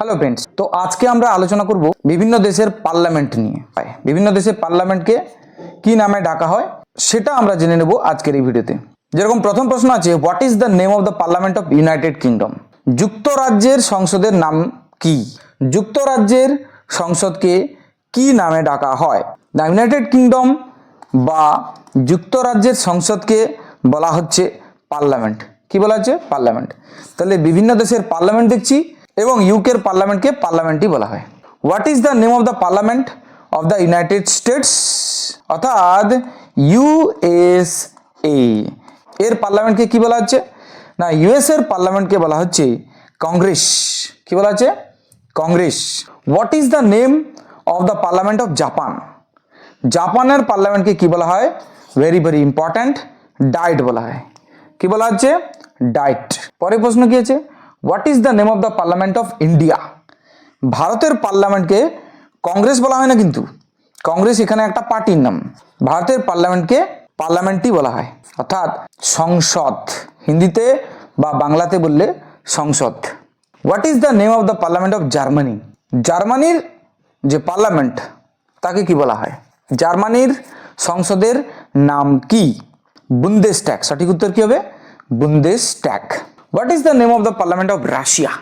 Hello friends তো আজকে আমরা আলোচনা করব বিভিন্ন দেশের পার্লামেন্ট নিয়ে। বিভিন্ন দেশের পার্লামেন্টকে কি নামে ডাকা হয়, সেটা আমরা জেনে নেব আজকের এই ভিডিওতে। যেরকম প্রথম প্রশ্ন আছে what is the name of the parliament of United Kingdom যুক্তরাজ্যের সংসদের নাম কি? যুক্তরাজ্যের সংসদকে কি নামে ডাকা হয়? দ্য ইউনাইটেড কিংডম বা যুক্তরাজ্যের সংসদকে বলা হচ্ছে পার্লামেন্ট। কি বলা হচ্ছে? পার্লামেন্ট। তাহলে বিভিন্ন দেশের পার্লামেন্ট দেখছি এবং ইউকের পার্লামেন্টকে পার্লামেন্টই বলা হয়। What is the name of the parliament of the United States অর্থাৎ ইউএসএ এর পার্লামেন্টকে কি বলা হচ্ছে? না ইউএস এর পার্লামেন্টকে বলা হচ্ছে কংগ্রেস কি বলা হচ্ছে? Congress what is the name of the parliament of Japan জাপানের পার্লামেন্টকে কি বলা হয়? ভেরি ভেরি ইম্পর্ট্যান্ট ডায়েট বলা হয়। কি বলা হচ্ছে? ডায়েট পরের প্রশ্ন কি আছে? What is the name of the parliament of India ভারতের পার্লামেন্টকে কংগ্রেস বলা হয় না কিন্তু। কংগ্রেস এখানে একটা পার্টির নাম। ভারতের পার্লামেন্টকে পার্লামেন্টই বলা হয়। অর্থাৎ সংসদ। হিন্দিতে বা বাংলাতে বললে সংসদ। What is the name of the parliament of Germany জার্মানির যে পার্লামেন্ট, তাকে কি বলা হয়? জার্মানির সংসদের নাম কি? বুন্দেস ট্যাক সঠিক উত্তর কি হবে? Bundestag what is the name of the parliament of Russia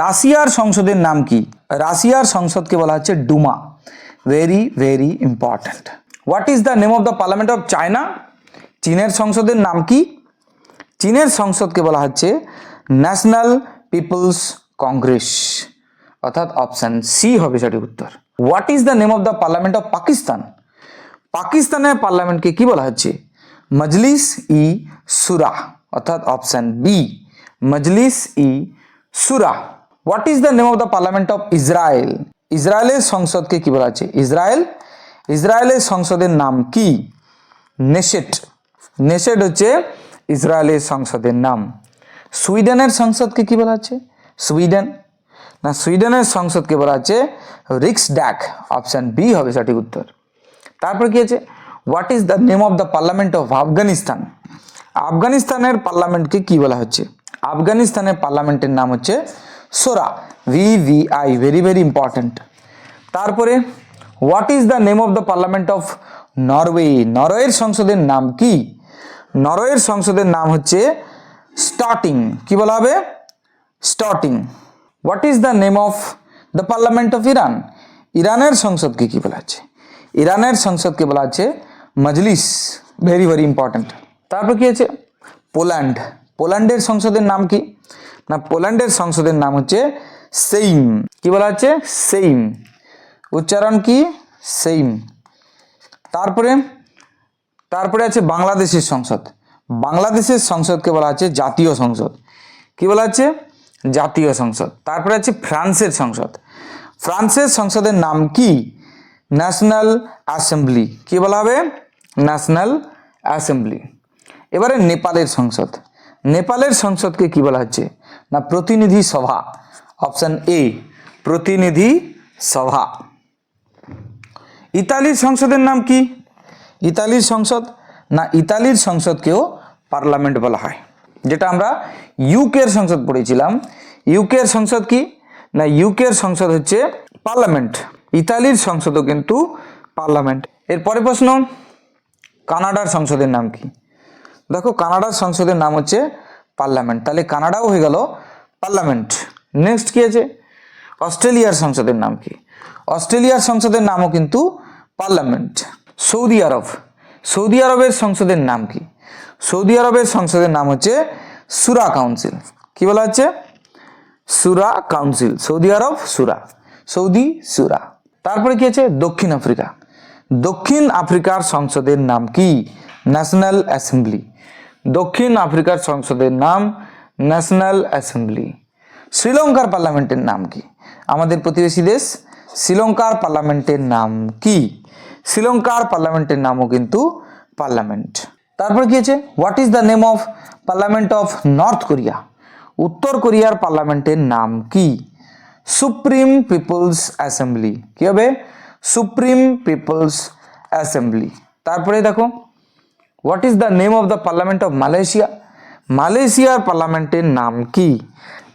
রাশিয়ার সংসদের নাম কি? রাশিয়ার সংসদকে বলা হচ্ছে Duma very very important what is the name of the parliament of China চীনের সংসদের নাম কি? চীনের সংসদকে বলা হচ্ছে ন্যাশনাল পিপলস কংগ্রেস অর্থাৎ অপশন সি হবে সঠিক উত্তর। What is the name of the parliament of Pakistan পাকিস্তানের পার্লামেন্টকে কি বলা হচ্ছে? মজলিস ই সুরা অর্থাৎ option B Majlis e Shura what is the name of the parliament of Israel ইসরায়েলের সংসদকে কি বলা হচ্ছে ইসরায়েল ইসরায়েলের সংসদের নাম কি? নেশেট নেশেট হচ্ছে ইসরায়েলের সংসদের নাম। সুইডেনের সংসদকে কি বলা হচ্ছে? সুইডেন। না, সুইডেনের সংসদকে বলা হচ্ছে রিক্স ড্যাক অপশন বি হবে সঠিক উত্তর। তারপর কি আছে? What is the name of the parliament of Afghanistan আফগানিস্তানের পার্লামেন্টকে কি বলা হচ্ছে? আফগানিস্তানের পার্লামেন্টের নাম হচ্ছে সোরা V V I very very important তারপরে what is the name of the parliament of Norway নরওয়ের সংসদের নাম কি? নরওয়ের সংসদের নাম হচ্ছে স্টার্টিং কি বলা হবে? Starting what is the name of the parliament of Iran ইরানের সংসদকে কি বলা হচ্ছে? ইরানের সংসদকে বলা হচ্ছে মজলিস। ভেরি ভেরি ইম্পর্ট্যান্ট তারপর কি আছে? পোল্যান্ড। পোল্যান্ডের সংসদের নাম কি? না, পোল্যান্ডের সংসদের নাম হচ্ছে সেইম। কি বলা হচ্ছে? সেইম। উচ্চারণ কি? সেইম। তারপরে তারপরে আছে বাংলাদেশের সংসদ। বাংলাদেশের সংসদকে বলা হচ্ছে জাতীয় সংসদ। কি বলা হচ্ছে? জাতীয় সংসদ। তারপরে আছে ফ্রান্সের সংসদ। ফ্রান্সের সংসদের নাম কি? National assembly. কি বলা হবে? National assembly. এবারে নেপালের সংসদ। নেপালের সংসদকে কি বলা হচ্ছে? না, প্রতিনিধি সভা। অপশন এ, প্রতিনিধি সভা। ইতালির সংসদের নাম কি? ইতালির সংসদ? না, ইতালির সংসদকেও পার্লামেন্ট বলা হয়। যেটা আমরা ইউকের সংসদ পড়েছিলাম। ইউকের সংসদ কি? না, ইউকের সংসদ হচ্ছে পার্লামেন্ট। ইতালির সংসদও কিন্তু পার্লামেন্ট। এর এরপরে প্রশ্ন, কানাডার সংসদের নাম কি? দেখো কানাডার সংসদের নাম হচ্ছে পার্লামেন্ট। তাহলে কানাডাও হয়ে গেল পার্লামেন্ট। নেক্সট কি আছে? অস্ট্রেলিয়ার সংসদের নাম কি? অস্ট্রেলিয়ার সংসদের নামও কিন্তু পার্লামেন্ট। সৌদি আরব। সৌদি আরবের সংসদের নাম কি? সৌদি আরবের সংসদের নাম হচ্ছে সুরা কাউন্সিল। কি বলা হচ্ছে? সুরা কাউন্সিল। সৌদি আরব সুরা। সৌদি সুরা। তারপরে কি আছে? দক্ষিণ আফ্রিকা। দক্ষিণ আফ্রিকার সংসদের নাম কি? ন্যাশনাল অ্যাসেম্বলি দক্ষিণ আফ্রিকার সংসদের নাম ন্যাশনাল অ্যাসেম্বলি শ্রীলঙ্কার পার্লামেন্টের নাম কি? আমাদের প্রতিবেশী দেশ শ্রীলঙ্কার পার্লামেন্টের নাম কি? শ্রীলঙ্কার পার্লামেন্টের নামও কিন্তু পার্লামেন্ট। তারপর কি আছে? What is the name of parliament of North Korea উত্তর কোরিয়ার পার্লামেন্টের নাম কি? সুপ্রিম পিপলস অ্যাসেম্বলি কি হবে? সুপ্রিম পিপলস অ্যাসেম্বলি তারপরে দেখো what is the name of the parliament of Malaysia মালয়েশিয়ার পার্লামেন্টের নাম কি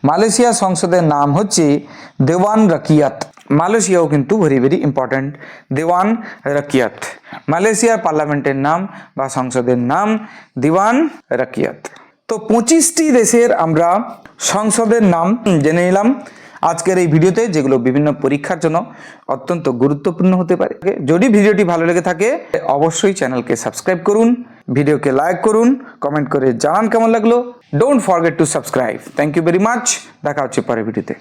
মালয়েশিয়া সংসদের নাম হচ্ছে দেওয়ান রাকিয়াত মালয়েশিয়াও কিন্তু very very important Dewan Rakyat মালয়েশিয়ার পার্লামেন্টের নাম বা সংসদের নাম দিওয়ান রাকিয়াত তো পঁচিশটি দেশের আমরা সংসদের নাম জেনে নিলাম আজকের এই ভিডিওতে যেগুলো বিভিন্ন পরীক্ষার জন্য অত্যন্ত গুরুত্বপূর্ণ হতে পারে যদি ভিডিওটি ভালো লেগে থাকে অবশ্যই চ্যানেলকে সাবস্ক্রাইব করুন ভিডিওকে লাইক করুন, কমেন্ট করে জানান কেমন লাগল। Don't forget to subscribe thank you very much দেখা হচ্ছে পরের ভিডিওতে।